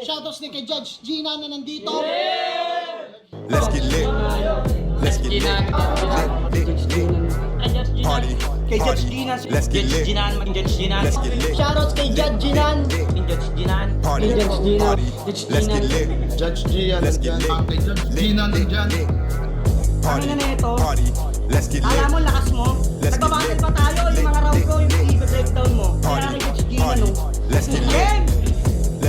Shoutouts din kay Judge Gina na nandito. Let's get lit. Let's get lit. Lit, lit, lit. Party. Kay Judge Party. Ginan. Let's get lit. Ginan, maging Judge Ginan. Let's get lit. Shoutouts kay Judge Ginan. Maging Judge Ginan. Party. Judge Gina. Party. Judge Let's Gina. get lit. Judge Gian, Let's get lit. Kay Judge Lit, Gina lit, lit. Party. Ano ito? Party. Let's get Alam mo, lit. lakas mo. Let's get Nagbabattle lit. pa tayo. Yung mga round ko, yung i-breakdown mo. Kaya Party. kay Judge Party. no? Let's get lit.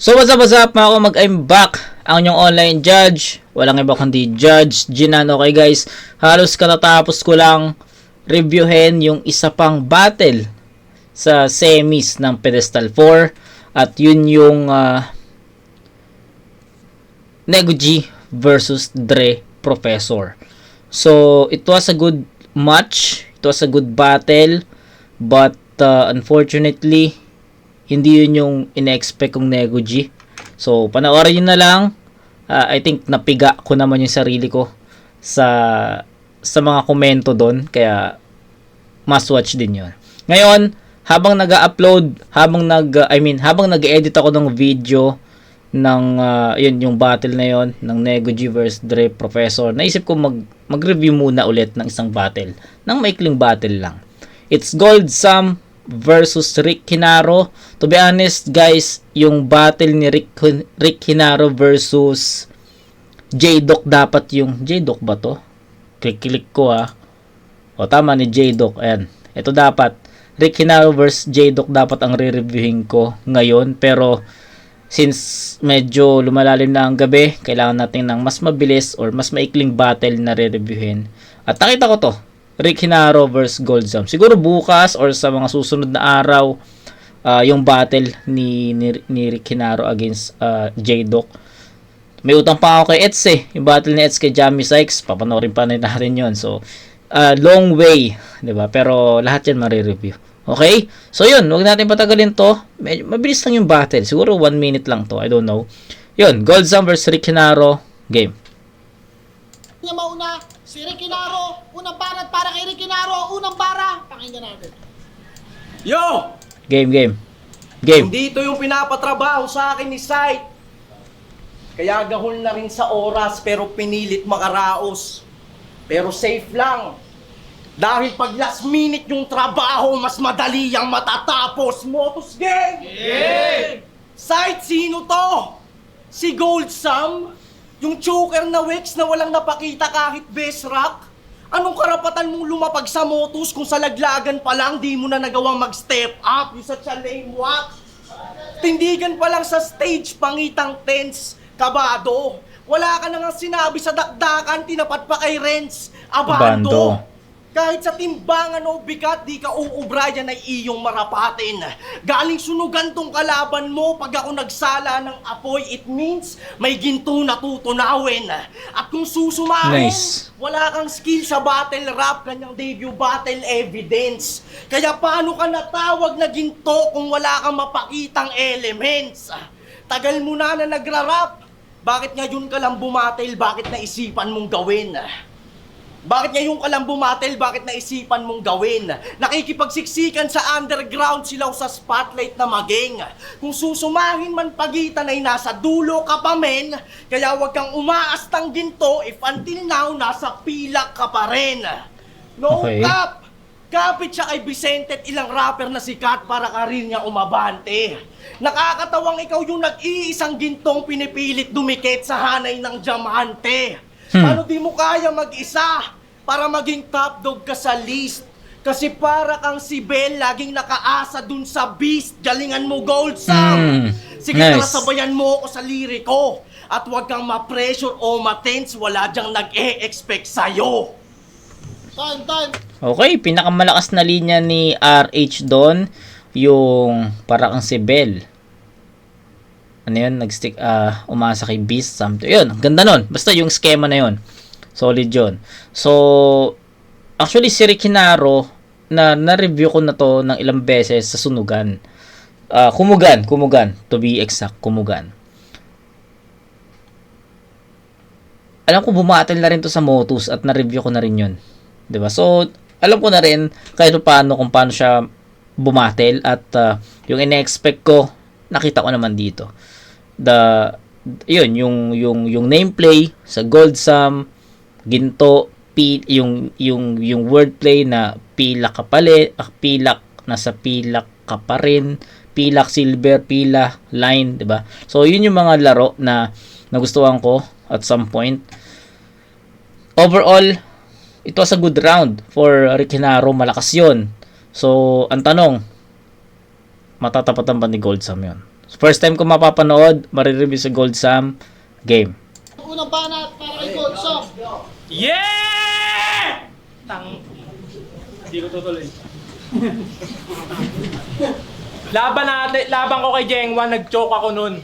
So what's up, what's up mga kumag, I'm back ang inyong online judge. Walang iba kundi Judge Ginan okay guys. Halos katatapos ko lang reviewin yung isa pang battle sa semis ng Pedestal 4 at yun yung uh, Nego G versus Dre Professor. So it was a good match. It was a good battle. But uh, unfortunately hindi yun yung ina-expect kong Nego G. So, panoorin nyo na lang. Ah, I think napiga ko naman yung sarili ko sa sa mga komento doon. Kaya, must watch din yun. Ngayon, habang nag upload habang nag, I mean, habang nag-edit ako ng video ng, ah, yun, yung battle na yon ng Nego G vs. Dre Professor, naisip ko mag, mag-review muna ulit ng isang battle. Ng maikling battle lang. It's Gold Sam versus Rick Hinaro. To be honest, guys, yung battle ni Rick, Rick Hinaro versus J-Doc dapat yung J-Doc ba to? Click-click ko ah. O tama ni J-Doc. Ayan. Ito dapat. Rick Hinaro versus J-Doc dapat ang re-reviewin ko ngayon. Pero since medyo lumalalim na ang gabi, kailangan natin ng mas mabilis or mas maikling battle na re-reviewin. At nakita ko to. Rick Hinaro versus Goldzam. Siguro bukas or sa mga susunod na araw ah, yung battle ni, ni, ni Rick Hinaro against ah, J-Doc. May utang pa ako kay Eds eh. Yung battle ni Eds kay Jamie Sykes. Papanoorin pa na natin yun. So, ah, long way. ba Pero lahat yan marireview. Okay? So, yun. Huwag natin patagalin to. Medyo, mabilis lang yung battle. Siguro one minute lang to. I don't know. Yun. Goldzam versus Rick Hinaro. Game. Niya mauna, si Ricky Naro. Unang para para kay Ricky Naro. Unang para. Pakinggan natin. Yo! Game, game. Game. Hindi ito yung pinapatrabaho sa akin ni Sight. Kaya gahol na rin sa oras pero pinilit makaraos. Pero safe lang. Dahil pag last minute yung trabaho, mas madali ang matatapos. Motos gang! Yeah! Sight, sino to? Si Gold Sam? Yung choker na Wex na walang napakita kahit best rock? Anong karapatan mong lumapag sa motos kung sa laglagan pa lang di mo na nagawang mag-step up yung sa lane walk? Tindigan pa lang sa stage, pangitang tense, kabado. Wala ka na nga sinabi sa dakdakan, tinapat pa kay Renz, abando. Abando. Kahit sa timbangan o bigat, di ka uubrayan ay iyong marapatin. Galing sunugan tong kalaban mo, pag ako nagsala ng apoy, it means may ginto na tutunawin. At kung susumahin, Nice. wala kang skill sa battle rap, kanyang debut battle evidence. Kaya paano ka natawag na ginto kung wala kang mapakitang elements? Tagal mo na na nagra-rap. Bakit ngayon ka lang bumatil? Bakit naisipan mong gawin? Bakit ngayon ka lang bumatil? Bakit naisipan mong gawin? Nakikipagsiksikan sa underground silaw sa spotlight na maging. Kung susumahin man pagitan ay nasa dulo ka pa men, kaya wag kang umaastang ginto if until now nasa pilak ka pa rin. No Okay. cap! Kapit siya kay Vicente at ilang rapper na sikat para karir niya umabante. Nakakatawang ikaw yung nag-iisang gintong pinipilit dumikit sa hanay ng diamante. Hmm. Ano di mo kaya mag-isa para maging top dog ka sa list? Kasi para kang si Bell, laging nakaasa dun sa beast. Galingan mo, Gold Sam! Hmm. Sige, Nice. tara sabayan mo ako sa liriko. At huwag kang ma-pressure o ma-tense, wala diyang nag-e-expect sa'yo. Time, time. Okay, pinakamalakas na linya ni RH doon, yung para kang si Bell. Ano yun, nag-stick, ah, umasa kay Beast, something. Yun, ganda nun. Basta yung schema na yun. Solid yun. So, actually, si Ricky Naro, na na-review ko na to ng ilang beses sa sunugan. Ah, kumugan, kumugan. To be exact, kumugan. Alam ko bumatal na rin to sa Motus at na-review ko na rin yun. 'Di ba So, alam ko na rin kahit paano kung paano siya bumatel at ah, yung ine-expect ko, nakita ko naman dito. The yun, yung yung yung nameplay sa Gold Sum, ginto, pi, yung yung yung wordplay na pila ka pali, ah, pilak nasa pilak ka pa rin, pilak silver, pila line, 'di ba? So yun yung mga laro na nagustuhan ko at some point. Overall, it was a good round for Ricky Naro, malakas yun. So, ang tanong, matatapatan ba ni Gold Sam yun? First time ko mapapanood, marireview sa Gold Sam game. Unang banat para kay Gold Song. Yeah! Tang... Hindi ko tutuloy. laban natin, laban ko kay Jengwan, nag-choke ako nun.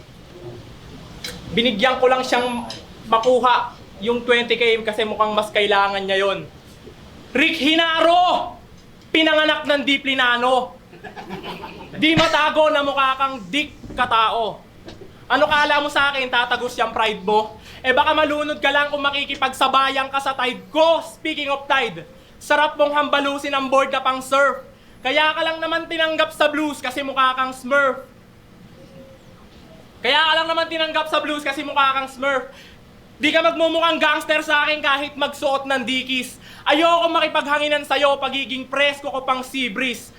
Binigyan ko lang siyang makuha yung 20k kasi mukhang mas kailangan niya yon. Rick Hinaro! Pinanganak ng Diplinano. Di matago na mukha kang dik katao. Ano kala mo sa akin, tatagos yung pride mo? Eh baka malunod ka lang kung makikipagsabayan ka sa tide ko. Speaking of tide, sarap mong hambalusin ang board na pang surf. Kaya ka lang naman tinanggap sa blues kasi mukha kang smurf. Kaya ka lang naman tinanggap sa blues kasi mukha kang smurf. Di ka magmumukhang gangster sa akin kahit magsuot ng dikis. Ayoko makipaghanginan sa'yo pagiging presko ko pang sea breeze.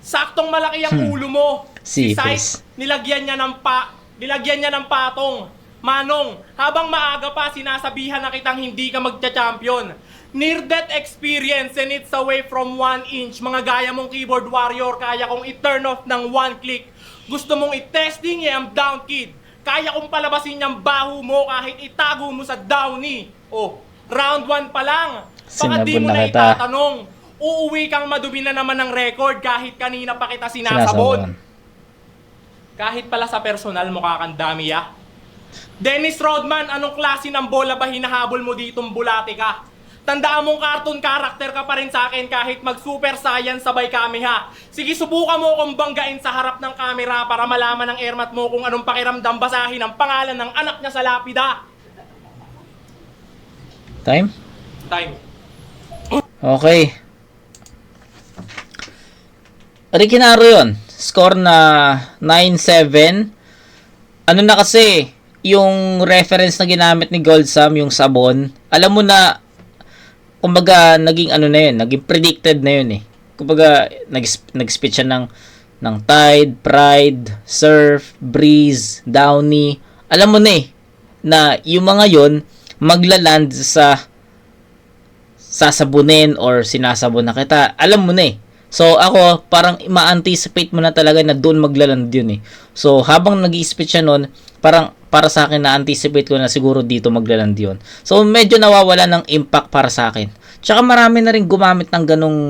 Saktong malaki ang Hmm. ulo mo. Si. Sight, nilagyan niya ng pa, nilagyan niya ng patong. Manong, habang maaga pa sinasabihan na kitang hindi ka magcha-champion. Near-death experience and it's away from one inch. Mga gaya mong keyboard warrior, kaya kong i-turn off ng one click. Gusto mong i-testing, yeah, I'm down kid. Kaya kong palabasin yung baho mo kahit itago mo sa downy. Oh, round 1 pa lang. Baka di mo na na kita. itatanong. Uuwi kang madumi na naman ng record kahit kanina pa kita sinasabon. Sinasabon. Kahit pala sa personal mukha kang dami ah. Dennis Rodman, anong klase ng bola ba hinahabol mo ditong bulate ka? Tandaan mong cartoon character ka pa rin sa akin kahit mag super science sabay kami ha. Sige subukan mo kong banggain sa harap ng camera para malaman ng airmat mo kung anong pakiramdam basahin ang pangalan ng anak niya sa lapida. Time? Time. Okay. Ricky Naro yun. Score na 9-7. Ano na kasi, yung reference na ginamit ni Gold Sam, yung sabon, alam mo na, kumbaga, naging ano na yun, naging predicted na yun eh. Kumbaga, nag, nag-speech siya ng, ng Tide, Pride, Surf, Breeze, Downy. Alam mo na eh, na yung mga yun, maglaland sa sasabunin or sinasabon na kita, alam mo na eh. So ako, parang ma-anticipate mo na talaga na doon maglaland yun eh. So habang nag speech siya nun, parang para sa akin na-anticipate ko na siguro dito maglaland yun. So medyo nawawala ng impact para sa akin. Tsaka marami na rin gumamit ng ganong,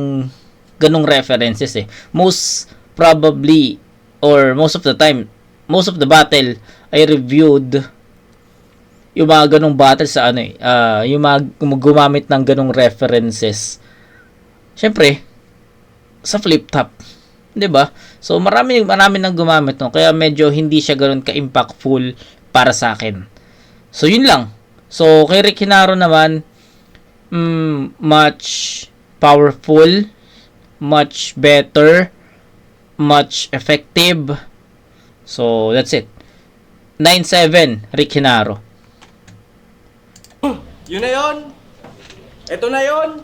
ganong references eh. Most probably, or most of the time, most of the battle, I reviewed yung mga ganong battle sa ano eh, ah, yung mga gum- gumamit ng ganong references. Syempre, sa flip top, 'di ba? So marami marami nang gumamit no, kaya medyo hindi siya ganoon ka-impactful para sa akin. So yun lang. So kay Rick Hinaro naman mm, much powerful, much better, much effective. So that's it. 9-7 Rick Hinaro. Yun na yun. Ito na yun.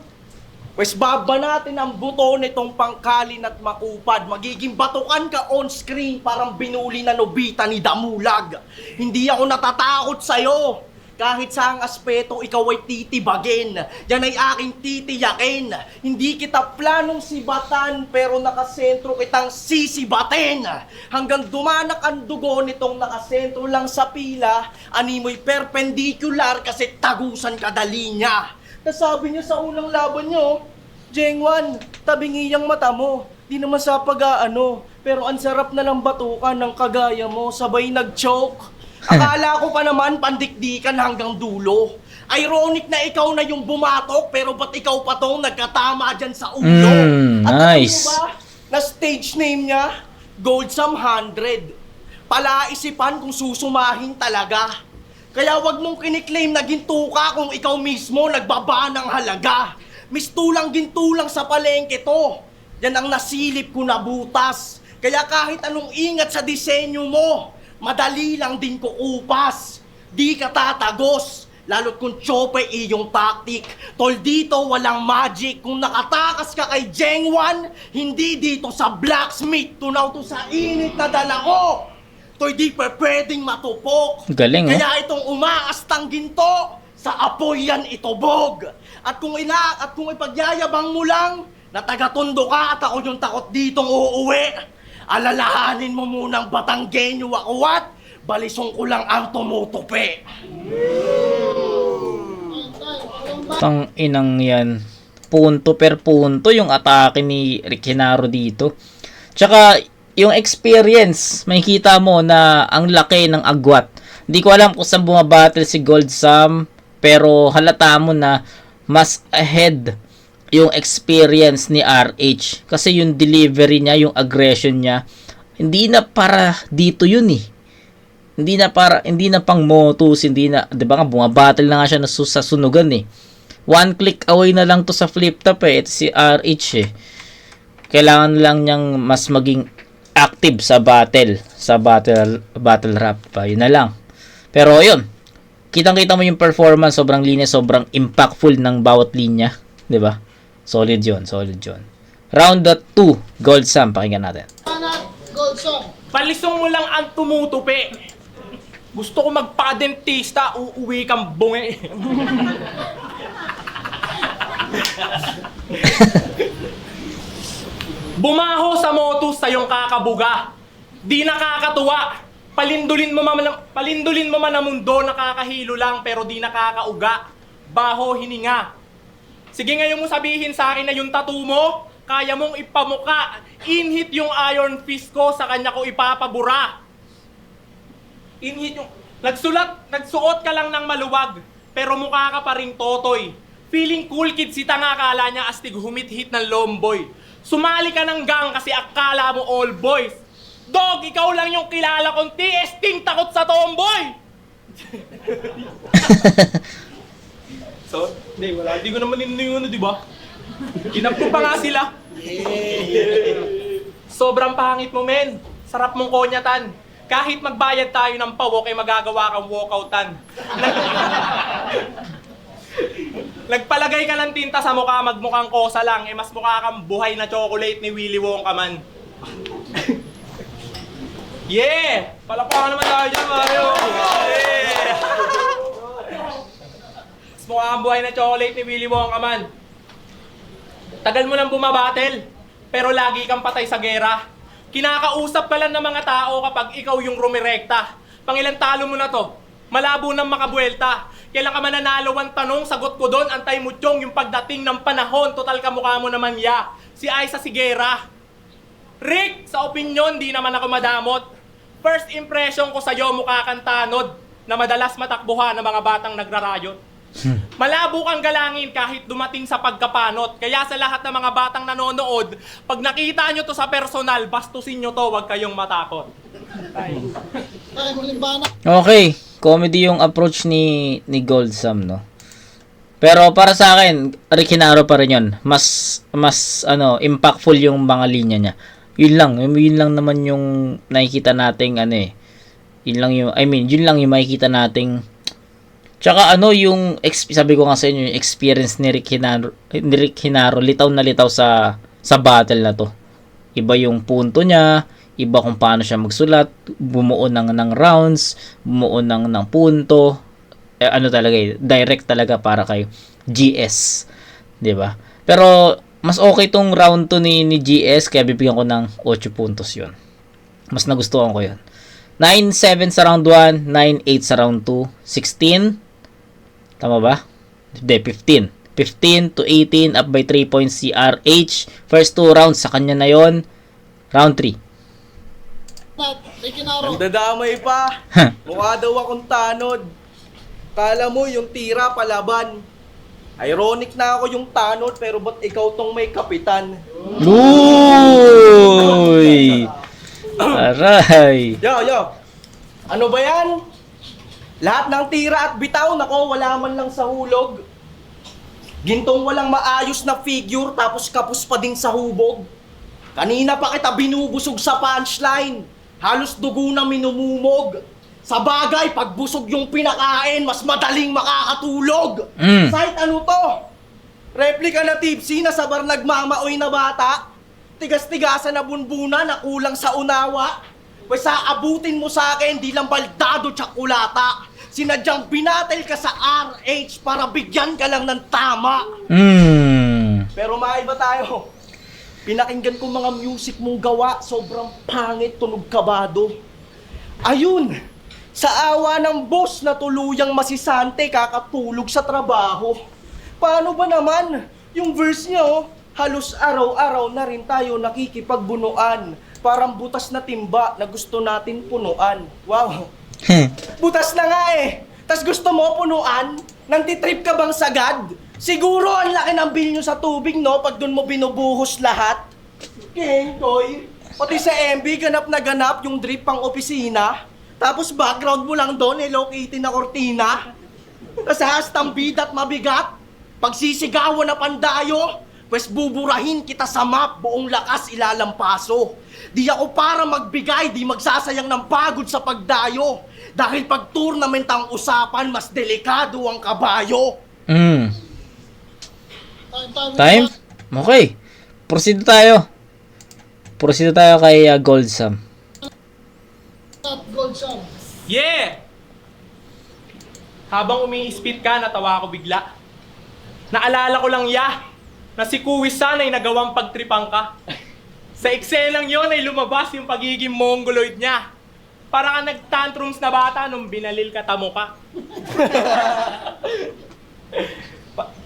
Pwes baba natin ang buto nitong pangkalin at makupad. Magiging batukan ka on screen parang binuli na nobita ni Damulag. Hindi ako natatakot sa'yo. Kahit sa ang aspeto ikaw ay titibagin. Yan ay aking titiyakin. Hindi kita planong sibatan pero nakasentro kitang sisibatin. Hanggang dumanak ang dugo nitong nakasentro lang sa pila, animoy perpendicular kasi tagusan kadali niya. Nasabi niyo sa unang laban niyo, Jengwan, tabingi ang mata mo. Di naman sa pag-aano, pero ang sarap na lang batukan ng kagaya mo, sabay nag-choke. Akala ko pa naman pandikdikan hanggang dulo. Ironic na ikaw na yung bumatok, pero ba't ikaw pa tong nagkatama dyan sa ulo? Mm, At nice. mo ba, na stage name niya, Gold Sam 100. Palaisipan kung susumahin talaga. Kaya wag mong kiniklaim na ginto ka kung ikaw mismo nagbaba ng halaga. Mistulang gintulang sa palengke to. Yan ang nasilip ko na butas. Kaya kahit anong ingat sa disenyo mo, madali lang din kukupas. Di ka tatagos. Lalo't kung chope iyong tactic. Tol dito walang magic. Kung nakatakas ka kay Jengwan, hindi dito sa blacksmith. Tunaw to sa init na dala ko. To'y di pa pwedeng matupok. Galing, oh. Kaya itong umaastang ginto, sa apoy yan itubog. At kung ina at kung ipagyayabang mo lang, na taga-tondo ka at ako yung takot ditong uuwi, alalahanin mo munang Batanggenyo ako at balisong ko lang ang tumutupi. Tang inang yan. Punto per punto yung atake ni Rick Henaro dito. Tsaka, yung experience, makikita mo na ang laki ng agwat. Hindi ko alam kung saan bumabattle si Gold Sam, pero halata mo na mas ahead yung experience ni RH. Kasi yung delivery niya, yung aggression niya, hindi na para dito yun eh hindi na para hindi na pang motos, hindi na 'di ba nga bumabattle na nga siya na sa sunugan eh. One click away na lang to sa flip top eh. Ito si RH eh. Kailangan lang niyang mas maging active sa battle, sa battle battle rap pa. Yun na lang. Pero yun. Kitang-kita mo yung performance, sobrang linya, sobrang impactful ng bawat linya, 'di ba? Solid 'yon, solid 'yon. Round 2, Gold Sam, pakinggan natin. Gold song. Palisong mo lang ang tumutupi. Gusto ko magpa-dentista, uuwi kang bungi. Bumaho sa motos sa iyong kakabuga. Di nakakatuwa. Palindulin mo man palindulin mo man ang mundo nakakahilo lang pero di nakakauga. Baho hininga. Sige ngayon mo sabihin sa akin na yung tattoo mo, kaya mong ipamuka. Inhit yung iron fist ko, sa kanya ko ipapabura. Inhit yung... Nagsulat, nagsuot ka lang ng maluwag, pero mukha ka pa ring totoy. Feeling cool kid si tanga akala niya astig humit-hit ng lomboy. Sumali ka ng gang kasi akala mo all boys. Dog, ikaw lang yung kilala kong TSting takot sa tomboy! so, hindi, wala. Hindi ko naman nininuno, di ba? Kinap ko pa nga sila. Sobrang pangit mo, men. Sarap mong konyatan. Kahit magbayad tayo ng pawok, ay magagawa kang walkoutan. Nag- Nagpalagay ka ng tinta sa mukha, magmukhang kosa lang, eh mas mukha kang buhay na chocolate ni Willy Wonka man. yeah! Palakpakan naman tayo dyan, Mario! Yeah! mas mukha kang buhay na chocolate ni Willy Wonka man. Tagal mo nang bumabatel, pero lagi kang patay sa gera. Kinakausap ka lang ng mga tao kapag ikaw yung rumirekta. Pangilang talo mo na to, malabo nang makabuelta. Kailan ka mananalo ang tanong, sagot ko doon, antay mo tiyong yung pagdating ng panahon, total kamukha mo naman ya. Si Aiza Sigera. Rick, sa opinion, di naman ako madamot. First impression ko sa'yo, mukha kang tanod na madalas matakbuhan ng mga batang nagrarayot. Malabo kang galangin kahit dumating sa pagkapanot. Kaya sa lahat ng mga batang nanonood, pag nakita nyo to sa personal, bastusin nyo to, huwag kayong matakot. Ay. Okay, comedy yung approach ni ni Gold Sam, no. Pero para sa akin, Rick Hinaro pa rin 'yon. Mas mas ano, impactful yung mga linya niya. Yun lang, yun, lang naman yung nakikita nating ano eh. Yun lang yung I mean, yun lang yung makikita nating Tsaka ano yung sabi ko nga sa inyo yung experience ni Rick Hinaro, ni Rick Hinaro litaw na litaw sa sa battle na to. Iba yung punto niya, iba kung paano siya magsulat, bumuo ng ng rounds, bumuo ng ng punto. Eh, ano talaga eh, direct talaga para kay GS, 'di ba? Pero mas okay tong round 2 ni ni GS kaya bibigyan ko ng 8 puntos 'yon. Mas nagustuhan ko 'yon. 9-7 sa round 1, 9-8 sa round 2, 16. Tama ba? Hindi, 15. 15 to 18, up by 3 points si RH. First two rounds sa kanya na yon. Round 3. At Ricky Naro. Nagdadamay pa. Mukha daw akong tanod. Kala mo yung tira palaban. Ironic na ako yung tanod pero ba't ikaw tong may kapitan? Uy! Aray! Yo, yo! Ano ba yan? Lahat ng tira at bitaw, nako, wala man lang sa hulog. Gintong walang maayos na figure tapos kapos pa din sa hubog. Kanina pa kita binubusog sa punchline. Halos dugo na minumumog. Sa bagay, pag busog yung pinakain, mas madaling makakatulog. Mm. Kahit ano to? Replika na tipsy na sabar nagmamaoy na bata? Tigas-tigasan na bunbuna na kulang sa unawa? Pwes abutin mo sa akin, di lang baldado tsakulata. Sinadyang binatel ka sa RH para bigyan ka lang ng tama. Mm. Pero maiba tayo. Pinakinggan ko mga music mong gawa, sobrang pangit, tunog kabado. Ayun, sa awa ng boss na tuluyang masisante kakatulog sa trabaho. Paano ba naman? Yung verse niya, oh, halos araw-araw na rin tayo nakikipagbunuan. Parang butas na timba na gusto natin punuan. Wow, butas na nga eh. Tas gusto mo punuan? Nang titrip ka bang sagad? Siguro ang laki ng bill nyo sa tubig, no? Pag doon mo binubuhos lahat. King, Toy. Pati sa MB, ganap na ganap yung drip pang opisina. Tapos background mo lang doon, Hello Kitty na kortina. Tapos hastambid at mabigat. Pagsisigawan na pandayo, pues buburahin kita sa map, buong lakas ilalampaso. Di ako para magbigay, di magsasayang ng pagod sa pagdayo. Dahil pag tournament ang usapan, mas delikado ang kabayo. Mm. Time? Okay. Proceed tayo. Proceed tayo kay uh, Gold Sam. At Gold Sam. Yeah! Habang umi-spit ka, natawa ako bigla. Naalala ko lang ya, na si Kuwis sana ay nagawang pagtripang ka. Sa eksenang yon ay lumabas yung pagiging mongoloid niya. Para ka nag-tantrums na bata nung binalil ka tamo ka.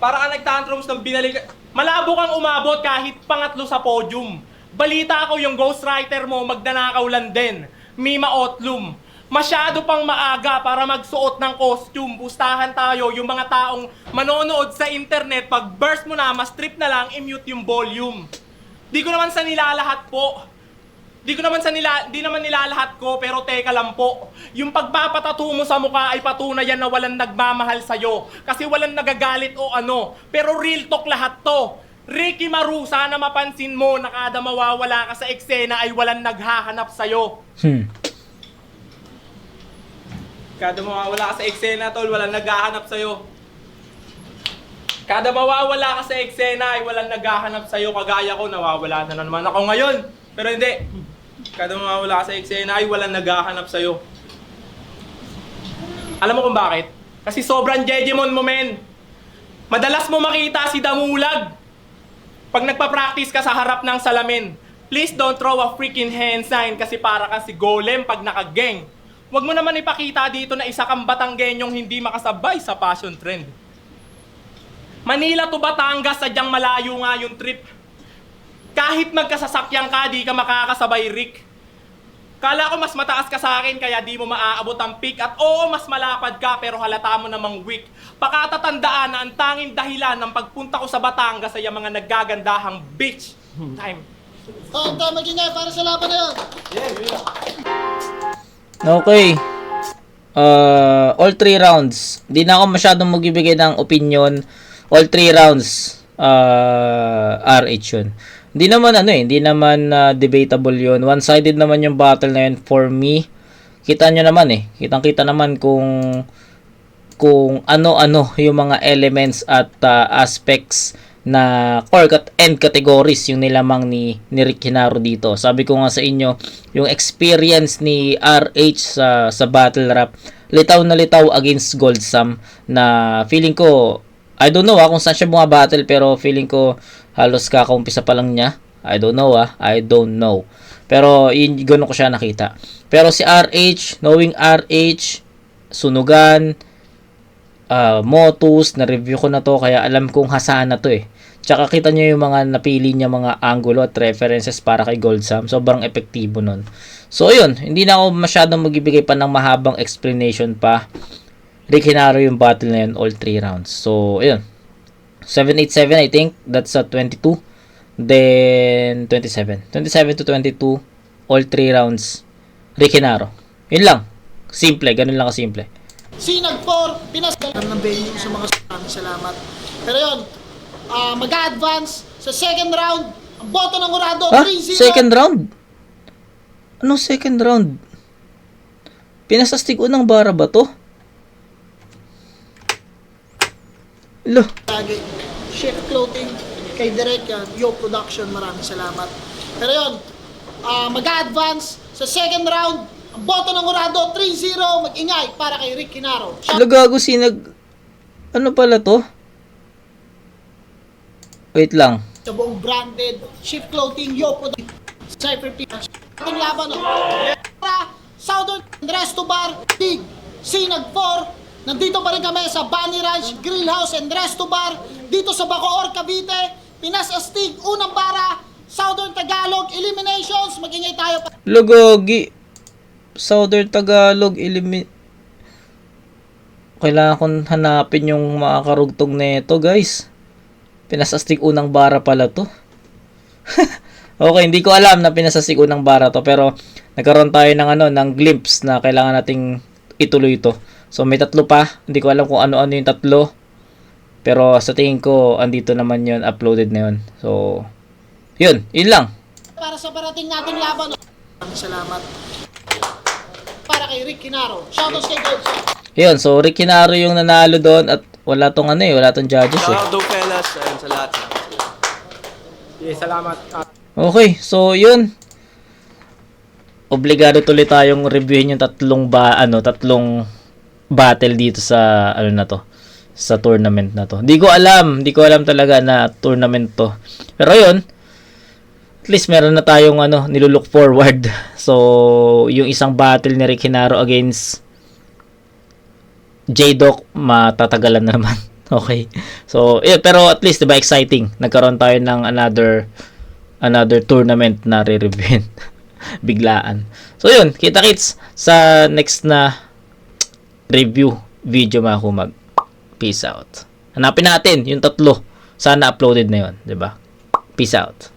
Pa- para ka nag-tantrums nung binalil ka. Malabo kang umabot kahit pangatlo sa podium. Balita ko yung ghostwriter mo magdanakaw lang din. Mima Otlum. Masyado pang maaga para magsuot ng costume. Pustahan tayo yung mga taong manonood sa internet. Pag burst mo na, mas trip na lang, i-mute yung volume. Di ko naman sa nilalahat po. Di ko naman sa nila, di naman nilalahat ko, pero teka lang po. Yung pagpapatato mo sa mukha ay patunay yan na walang nagmamahal sa'yo. Kasi walang nagagalit o ano. Pero real talk lahat to. Ricky Maru, sana mapansin mo na kada mawawala ka sa eksena ay walang naghahanap sa'yo. Hmm. Kada mawawala ka sa eksena, tol, walang naghahanap sa'yo. Kada mawawala ka sa eksena ay walang naghahanap sa'yo. Kagaya ko, nawawala na naman ako ngayon. Pero hindi. Kada mawawala ka sa eksena ay walang naghahanap sa'yo. Alam mo kung bakit? Kasi sobrang Jejemon mo, men. Madalas mo makita si Damulag. Pag nagpa-practice ka sa harap ng salamin, please don't throw a freaking hand sign kasi para ka si Golem pag nakageng. Huwag mo naman ipakita dito na isa kang Batanggenyong hindi makasabay sa fashion trend. Manila to Batangas, sadyang malayo nga yung trip. Kahit magkasasakyan ka, di ka makakasabay, Rick. Kala ko mas mataas ka sa akin kaya di mo maaabot ang peak at oo mas malapad ka pero halata mo namang weak. Pakatatandaan na ang tanging dahilan ng pagpunta ko sa Batangas ay ang mga naggagandahang beach. Time. Time, time. Magingay para sa laban na yun. Okay. Uh, all three rounds. Hindi na ako masyadong magbibigay ng opinion. All three rounds. Uh, RH yun. Hindi naman ano eh. Hindi naman uh, debatable yun. One-sided naman yung battle na yun for me. Kita nyo naman eh. Kitang-kita naman kung kung ano-ano yung mga elements at uh, aspects na core cat- and categories yung nilamang ni, ni Rick Hinaro dito. Sabi ko nga sa inyo, yung experience ni RH sa, sa battle rap, litaw na litaw against Gold Sam na feeling ko, I don't know ah, kung saan siya mga battle pero feeling ko halos kakaumpisa pa lang niya. I don't know ah, I don't know. Pero yun, ganun ko siya nakita. Pero si RH, knowing RH, sunugan, uh, Motus, na-review ko na to kaya alam kong hasa na to eh. Tsaka kita nyo yung mga napili niya mga angulo at references para kay Gold Sam. Sobrang epektibo nun. So yun, hindi na ako masyadong magbibigay pa ng mahabang explanation pa. Rick Hinaro yung battle na yun, all 3 rounds. So, ayun. 787 I think, that's a 22. Then, 27. 27 to 22, all 3 rounds, Rick Hinaro. Yun lang. Simple, ganun lang kasimple. Sinag 4, Pinas ng venue sa mga maraming salamat. Pero yun, ah, mag-advance sa second round. Ang boto ng Urado, Ah, 3-0. second round? Ano second round? Pinasastig unang bara ba to? Lo, Lagi. Chef Clothing, kay Direk yan, Yo Production, maraming salamat. Pero yun, ah, mag-advance sa second round. Ang boto ng Urado, 3-0. Mag-ingay para kay Rick Kinaro. Sila gago sinag... Ano pala to? Wait lang. sa buong branded Shift Clothing, Yo Production, Cypher Pinas. Ating laban, no? Para Southern Resto Bar, League, Sinag 4. Nandito pa rin kami sa Bunny Ranch Grill House and Resto Bar. Dito sa Bacoor, Cavite. Pinas Astig, Unang Bara, Southern Tagalog, Eliminations. Magingay tayo. Lugogi. Southern Tagalog, ilimi... Kailangan kong hanapin yung mga karugtong neto, guys. Pinasastig unang bara pala to. okay, hindi ko alam na pinasastig unang bara to. Pero, nagkaroon tayo ng ano, ng glimpse na kailangan nating ituloy to. So, may tatlo pa. Hindi ko alam kung ano-ano yung tatlo. Pero, sa tingin ko, andito naman yun, uploaded na yun. So, yun, yun lang. para sa parating nating laban. no? Maraming salamat. Para kay Rick Kinaro. Shoutouts kay Gold. Yun, so Rick Hinaro yung nanalo doon at wala tong ano eh, wala tong judges eh. Shout out fellas, ayun sa lahat. Sige, salamat. Okay, so yun. Obligado tuloy tayong reviewin yung tatlong ba ano, tatlong battle dito sa ano na to sa tournament na to. Hindi ko alam, hindi ko alam talaga na tournament to. Pero yun, at least meron na tayong ano, nilulook forward. So, yung isang battle ni Rick Hinaro against J-Doc, matatagalan na naman. Okay. So, yeah, pero at least 'di exciting. Nagkaroon tayo ng another another tournament na re-reviewin. Biglaan. So, yun. Kita-kits sa next na review video mga kumag. Peace out. Hanapin natin yung tatlo. Sana uploaded na yun, 'di ba? Peace out.